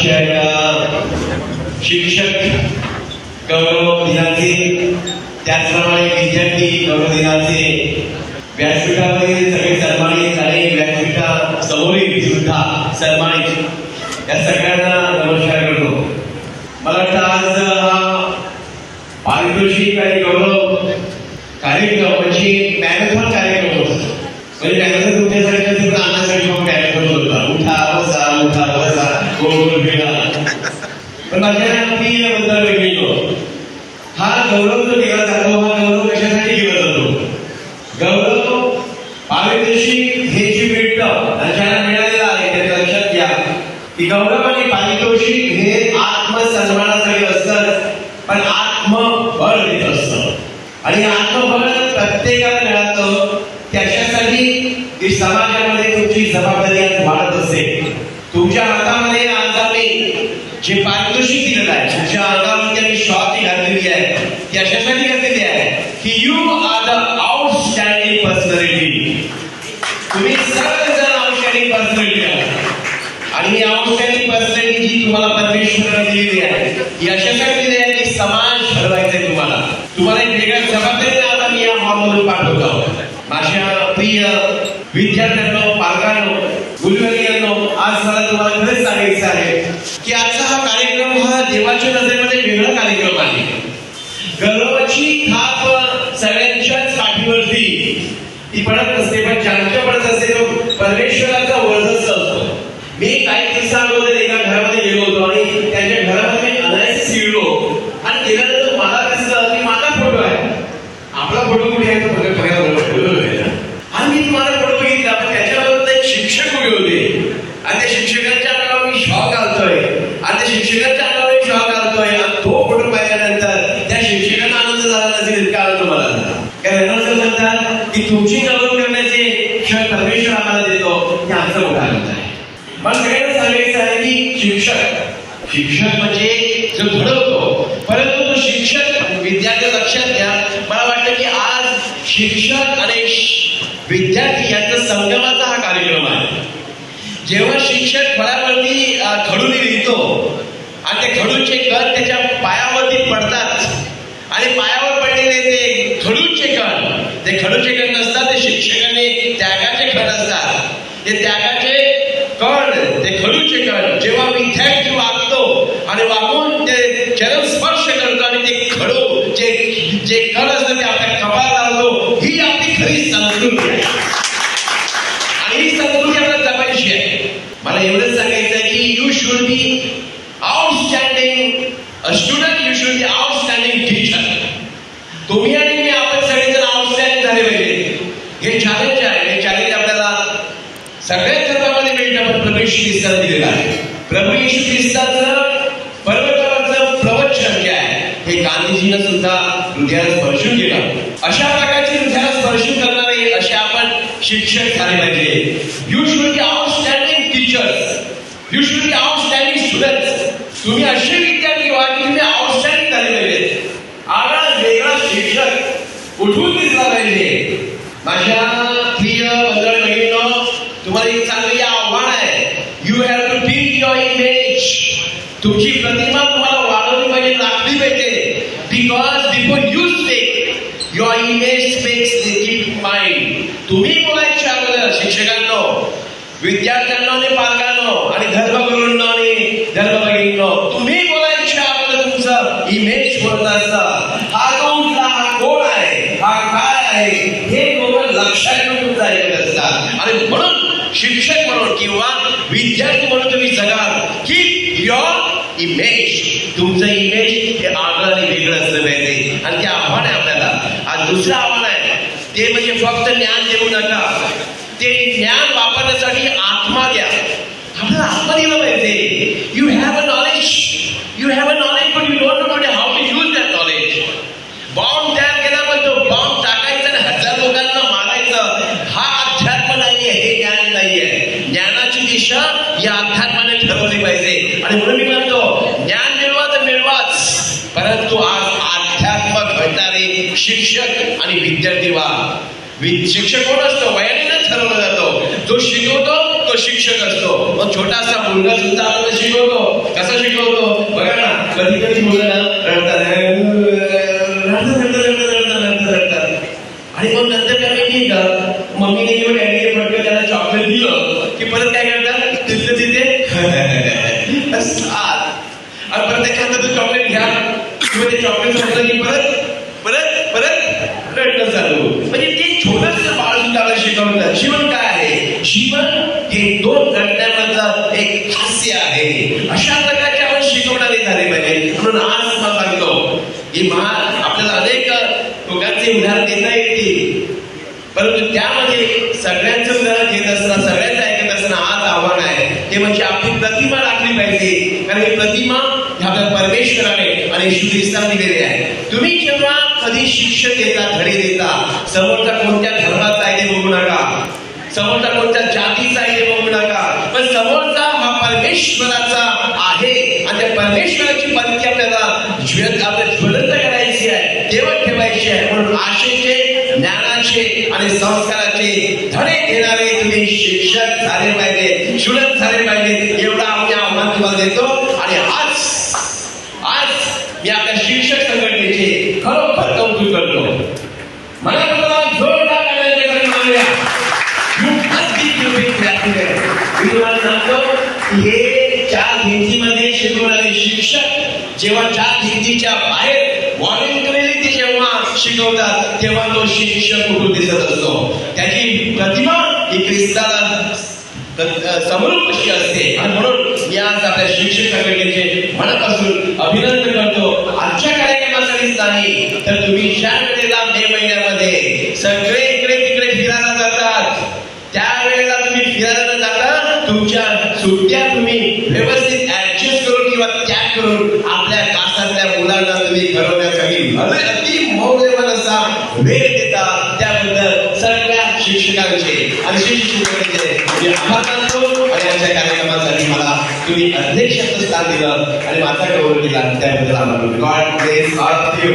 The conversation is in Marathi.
आजच्या शिक्षक गौरव दिनाचे त्याचप्रमाणे विद्यार्थी गौरव दिनाचे व्यासपीठावरील सगळे सन्मानित आणि व्यासपीठा समोरील सुद्धा सन्मानित. या सगळ्यांना नमस्कार करतो. मला वाटतं आज हा पारितोषिक आणि गौरव कार्यक्रम म्हणजे मॅरेथॉन कार्यक्रम होता म्हणजे मॅरेथॉन तुमच्यासारख्या तिकडे आणण्यासाठी मग मॅरेथॉन होता उठा बसा उठा बसा गोल गोल फिरा पण माझ्या प्रियबद्दल हा गौरव जो केला जातो हा गौरव कशासाठी केला जातो? गौरव पारितोषिक हे जे मिळतं आणि ज्याला मिळालेलं आहे त्याच्या लक्षात घ्या. की गौरव आणि पारितोषिक हे आत्मसन्मानासाठी असतात पण आत्मबळ देत असत आणि आत्मबळ प्रत्येकाला मिळालं त्याच्यासाठी की समाजामध्ये तुमची जबाबदारी वाढत असेल. तुमच्या हातामध्ये आज आम्ही जे पारितोषिक दिलेलं आहे तुमच्या अंगावरती त्यांनी शॉर्ट घातलेली आहे ती अशासाठी घातलेली आहे की you are the outstanding personality तुम्ही सर्वजण आउटस्टँडिंग पर्सनॅलिटी आहात. आणि ही आउटस्टँडिंग पर्सनॅलिटी जी तुम्हाला परमेश्वराने दिलेली आहे ही अशासाठी दिली आहे की समाज घडवायचा आहे तुम्हाला तुम्हाला एक वेगळ्या जबाबदारी आता मी या हॉलमधून पाठवतो माझ्या प्रिय विद्यार्थ्यांनो पालकांनो गुरुवर्यांनो आज मला तुम्हाला खरंच सांगायचं आहे की आजचा हा कार्यक्रम हा देवाच्या नजरेमध्ये वेगळा कार्यक्रम आहे. गर्वाची थाप सगळ्यांच्याच पाठीवरती. ती पडत असते पण ज्यांच्या पडत असते तो परमेश्वराचा वर्धच असतो. मी काही दिवसांमध्ये एका घरामध्ये गेलो होतो आणि त्यांच्या घरामध्ये अनायस शिरलो आणि गेल्यानंतर मला दिसलं की माझा फोटो आहे. आपला फोटो कुठे आहे? तो बघा- बघायला मला फोटो आणि मी तुम्हाला फोटो बघितला पण त्याच्याबरोबर एक शिक्षक उभे होते. आणि त्या शिक्षकांच्या अंगावर मी शॉक घालतोय. आणि त्या शिक्षकांच्या अंगावर मी शॉक घालतोय आणि तो फोटो पाहिल्यानंतर त्या शिक्षकांना आनंद झाला नसेल इतका आनंद मला झाला कारण रेनॉल्ड्स म्हणतात की तुमची गौरव करण्याचे क्षण परमेश्वर आम्हाला देतो हे आमचा मोठा आनंद आहे मला सगळ्यांना सांगायचं आहे की शिक्षक. शिक्षक म्हणजे जो घडवतो. परंतु तो शिक्षक विद्यार्थी लक्षात घ्या. मला वाटतं की आज शिक्षक आणि विद्यार्थी यांचा संगमाचा हा कार्यक्रम आहे. जेव्हा शिक्षक फळावरती खडूने लिहितो आणि ते खडूचे कण त्याच्या पायावरती पडतात आणि पायावर पडलेले ते खडूचे कण ते खडूचे कण नसतात ते शिक्षकाने त्यागाचे खण असतात. ते त्यागाचे ते खडूचे कण जेव्हा विद्यार्थी वागतो आणि वागून ते चरण स्पर्श करतो आणि ते खडो जे जे कण असतं ते आपल्या कपाळाला लावतो ही आपली खरी संस्कृती आहे. आणि ही संस्कृती आपल्याला जपायची आहे. मला एवढंच सांगायचं आहे की you should be outstanding student you should be outstanding teacher तुम्ही आणि मी आपण सगळेजण आउटस्टँडिंग झाले पाहिजे. हे चॅलेंज आहे. हे चॅलेंज आपल्याला सगळ्याच धर्मामध्ये मिळतं प्रवेश प्रभू दिलेला आहे. प्रवेश येशू ख्रिस्ताचं पर्वतावरचं प्रवचन जे आहे हे गांधीजीनं सुद्धा हृदयाला स्पर्शून केलं अशा प्रकारचे हृदयाला स्पर्शून करणारे असे आपण शिक्षक झाले पाहिजे. You should be outstanding teachers you should be outstanding students तुम्ही असे विद्यार्थी व्हा की तुम्ही आउटस्टँडिंग झाले पाहिजे. आला वेगळा शिक्षक उठून दिसला पाहिजे. माझ्या प्रिय मंडळ बहिणीनं तुम्हाला एक चांगली आव्हान आहे you have to teach your image तुमची प्रतिमा तुम्हाला वाढवली पाहिजे राखली पाहिजे. Because before you speak your image speaks keep mind तुम्ही बोलायच्या अगोदर शिक्षकांनो विद्यार्थ्यांना आणि पालकांनो आणि धर्मगुरूंना आणि धर्मभगिनींनो तुम्ही बोलायच्या अगोदर तुमचं इमेज बोलत असतं. हा जो उठला हा कोण आहे? हा काय आहे? हे लोक लक्षात घेऊन तुमचं ऐकत असतात. आणि म्हणून शिक्षक म्हणून किंवा विद्यार्थी म्हणून तुम्ही जगाल. इमेज तुमचं इमेज हे आगळं आणि वेगळं असलं पाहिजे. आणि ते आव्हान आहे आपल्याला. आणि दुसरं आव्हान आहे. ते म्हणजे फक्त ज्ञान देऊ नका. ते ज्ञान वापरण्यासाठी आत्मा द्या. आपल्याला आत्मा दिलं पाहिजे. You have a knowledge you have a knowledge पण you don't know how to use that knowledge bomb तयार केला पण तो बॉम्ब टाकायचा आणि हजार लोकांना मारायचं. हा अध्यात्म नाहीये हे ज्ञान नाहीये. ज्ञानाची दिशा या अध्यात्माने ठरवली पाहिजे. आणि म्हणून मी म्हणतो शिक्षक आणि विद्यार्थी वा वि- शिक्षक कोण असतो? वयाने ठरवलं जातो. जो शिकवतो तो शिक्षक असतो. मग छोटासा मुलगा सुद्धा आपल्याला शिकवतो. कसा शिकवतो? बघा ना. कधी कधी मुलं रडतात रडतात आणि मग नंतर काय माहिती का? मम्मीने किंवा डॅडीने म्हटलं त्याला चॉकलेट दिलं की परत काय करतात तिथलं तिथे हसतात. आणि परत त्याच्यानंतर तो चॉकलेट घ्या किंवा ते चॉकलेट संपलं की परत परत परत रडणं चालू म्हणजे ते छोटस बाळ सुद्धा शिकवलं. जीवन काय आहे? जीवन हे दोन घटनेमधलं एक हास्य आहे. अशा प्रकारचे आपण शिकवणारे झाले पाहिजे. म्हणून आज मला सांगतो की महान आपल्याला अनेक लोकांचे उदाहरण देता येतील परंतु त्यामध्ये सगळ्यांचं उदाहरण घेत असताना सगळ्यांचं ऐकत असताना आज आव्हान आहे. ते म्हणजे आपली प्रतिमा राखली पाहिजे. कारण ही प्रतिमा ह्या आपल्या परमेश्वराने आणि येशू ख्रिस्ताने दिलेली आहे. तुम्ही जेव्हा कधी शिष्य देता धडे देता? समोरचा कोणत्या धर्माचा आहे ते बघू नका. समोरचा कोणत्या जातीचा आहे ते बघू नका. पण समोरचा हा परमेश्वराचा आहे आणि त्या परमेश्वराची पंक्ती आपल्याला ज्वलंत आपल्या ज्वलंत करायची आहे तेवढ ठेवायची आहे. म्हणून आशेचे ज्ञानाचे आणि संस्काराचे धडे घेणारे तुम्ही शिक्षक झाले पाहिजे शुलक झाले पाहिजे. एवढा आम्ही आव्हान तुम्हाला देतो आणि आज आज आपल्या शिक्षक संघटनेचे खरोखर कौतुक करतो. मला तुम्हाला जोरदार मी तुम्हाला सांगतो हे चार भिंतीमध्ये शिकवणारे शिक्षक जेव्हा चार भिंतीच्या बाहेर व्हॉलेंटरीली ते जेव्हा शिकवतात तेव्हा तो शिक्षक कुठून दिसत असतो. त्याची प्रतिमा ही ख्रिस्ताला समरूप कशी असते. आणि म्हणून मी आज आपल्या शिक्षक संघटनेचे मनापासून अभिनंदन करतो. आजच्या कार्यक्रमासाठीच नाही तर तुम्ही ज्या वेळेला मे महिन्यामध्ये. सगळे इकडे तिकडे फिरायला जातात. त्यावेळेला तुम्ही फिरायला जाता तुमच्या सुट्ट्या तुम्ही व्यवस्थित ऍडजस्ट करून किंवा त्याग करून आपल्या कासातल्या मुलांना तुम्ही घडवण्यासाठी भले अति मौल्यवान असा वेळ देता. त्याबद्दल सगळ्या शिक्षकांचे आणि शिक्षकांचे आभार मानतो आणि आमच्या कार्यक्रमासाठी मला तुम्ही अध्यक्षाचं स्थान दिलं आणि माझा गौरव दिला त्याबद्दल आम्हाला god bless all of you